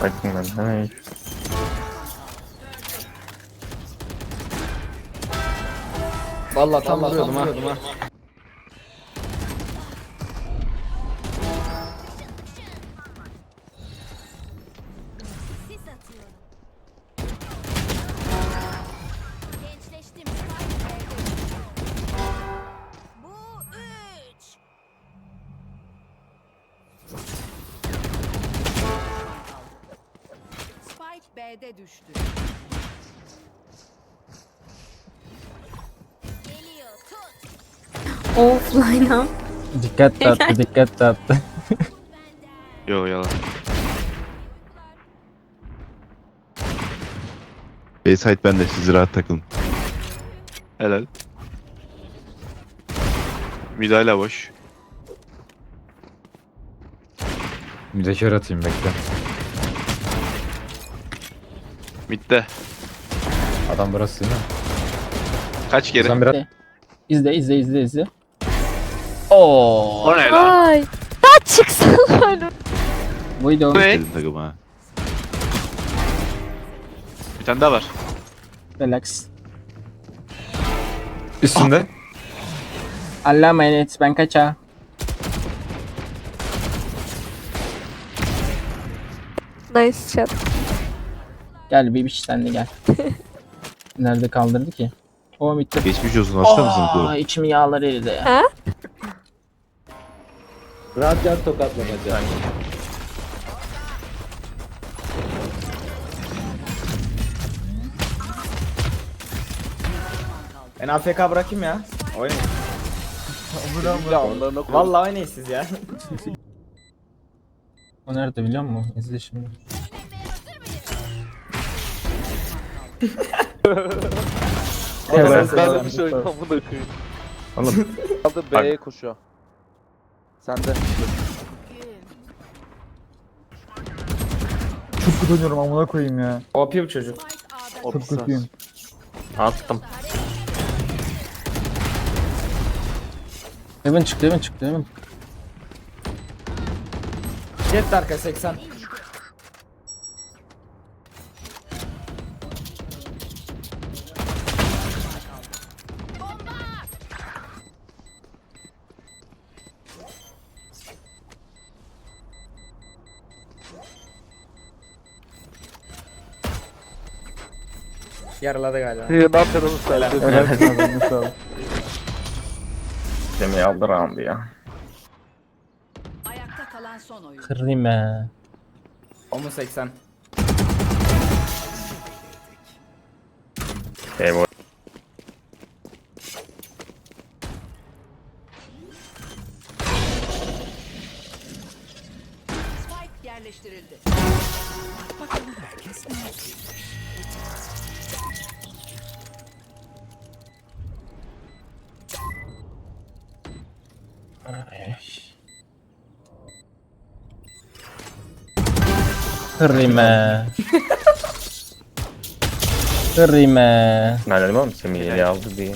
Bakın ben. Hey. Vallahi tam vuruyordum ha. B'de düştü. Geliyor. Tut. Offline ha. Dikkat dağıttı dikkat dağıttı. Yo yalan. Bayside ben de siz rahat takılın. Helal. Midayla boş. Bir de kör atayım bekle. Midde. Adam burası değil mi? Kaç kere? Sen biraz İzle izle izle izle. Oo. O ne lan? Ay. Ya çıksana öyle. Buydu. Ne? Dedim takım ha. Bir tane daha var. Relax. üstünde. Allah'a emanet ben kaça. Nice shot. Gel bebiş sen de gel. Nerede kaldırdı ki? O bitti. Geçmiş olsun hasta mısın Aa, içim yağlar eridi. Ha? Ben AFK bırakayım ya. Oynayın. Vallahi oynayın siz ya. O nerede biliyor musun? İzle şimdi. Evet, Ben de bir şey amına koyayım. Oğlum Kaldı B'ye koşuyor. Sen de. Çok kötü oynuyorum amına koyayım ya. OP bu çocuk. Çok kötüyüm. attım. Heaven çıktı Heaven çıktı Heaven. Jet arka 80. Yaraladı galiba. Ne yapıyorsun sen? Helal. Semih aldı roundu ya. Ayakta kalan son oyun. Kırayım be. O mu 80? Hey boy. Spike yerleştirildi. Kırayım be. Kırayım be. Ne dedim oğlum Semih eli aldı diye.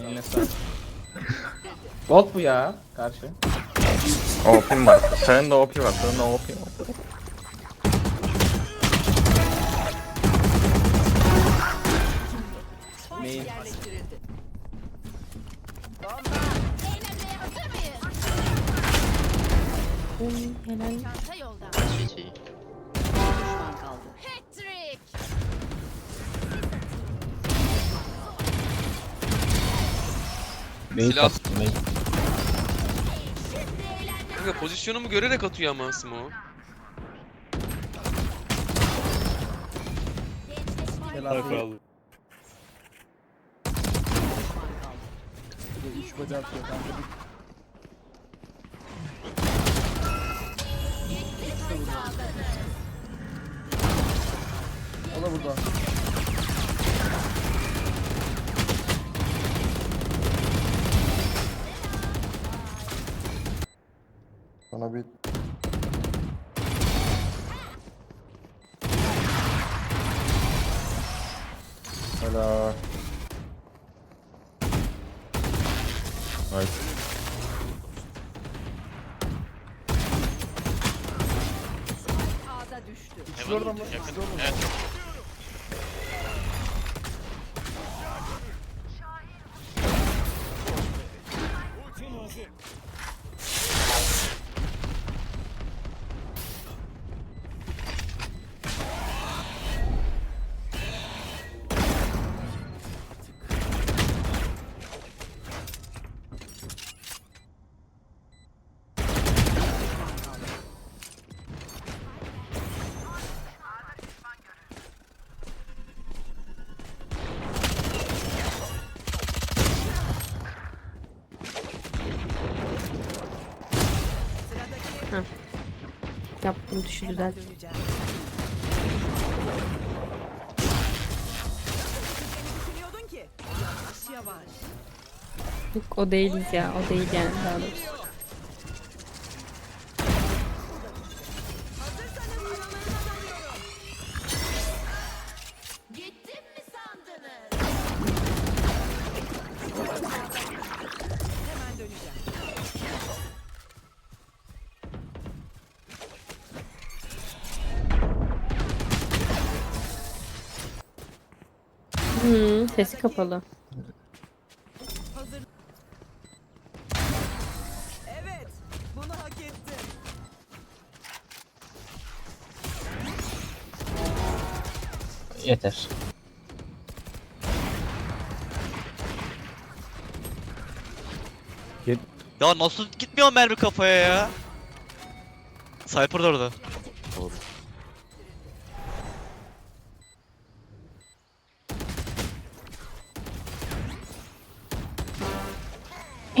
Eline sağlık. Bolt bu ya karşı. OP'm var. Senin de OP var. Senin de OP var. Mıyız? Çanta yolda. Düşman kaldı. Patrick. Beyit attım beyit. Kanka pozisyonumu görerek atıyor ama Simo. Üç bacı atıyor kanka. O da burada. Bana bir Helal. Nice. Oradan bak. Yakın. Siz oradan bak. Evet. Düşü düzelt. Yok o değiliz ya. O değil yani daha doğrusu. Sesi kapalı. Evet. Bunu hak ettin. Yeter. Ya nasıl gitmiyor mermi kafaya ya? Da orada.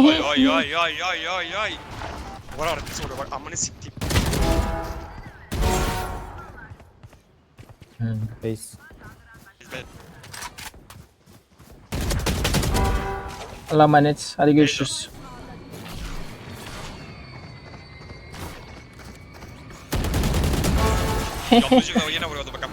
Ay ay ay ay ay ay ay. Var arkası orada bak amına siktim. Hmm. Base. Bizde Allah'a emanet. Hadi görüşürüz. da yine vuruyordu bakalım.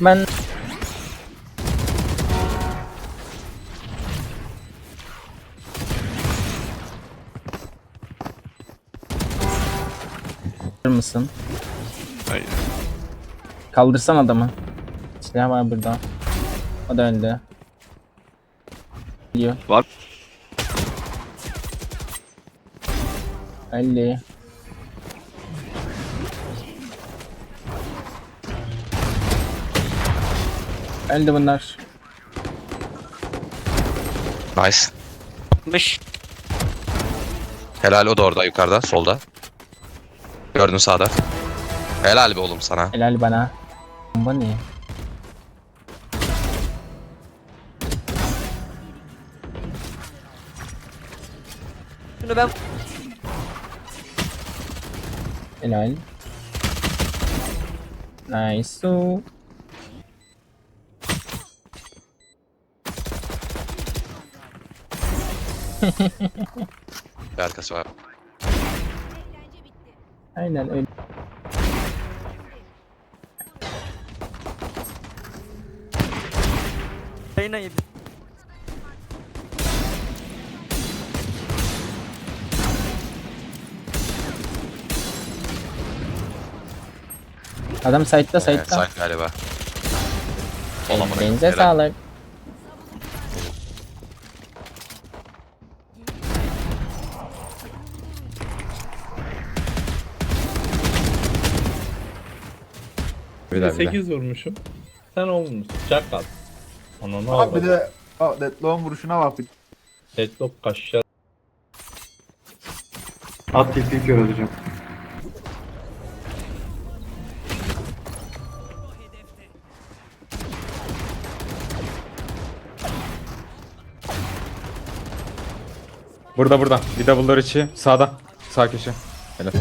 Ben mısın? Hayır. Kaldırsan adamı. Silah var burada. O da öldü. Geliyor. Var. 50. Öldü bunlar. Nice. Helal o da orada yukarıda solda. Gördün sağda. Helal be oğlum sana. Helal bana. Bu ne? Şunu ben Helal. Nice. So. Bir arkası var. Aynen öyle. Adam site'da Evet, site'da. site galiba. Olamaz. Elinize sağlık. Bir daha. 8 vurmuşum. Sen 10 vurmuşsun. Çakal. Ona ne Abi bir de Aa, Deadlock'un vuruşuna bak. bir- Deadlock kaşlar. At tilki kör olacağım. Burada burada. Bir double'lar içi. Sağda. Sağ köşe. Helal.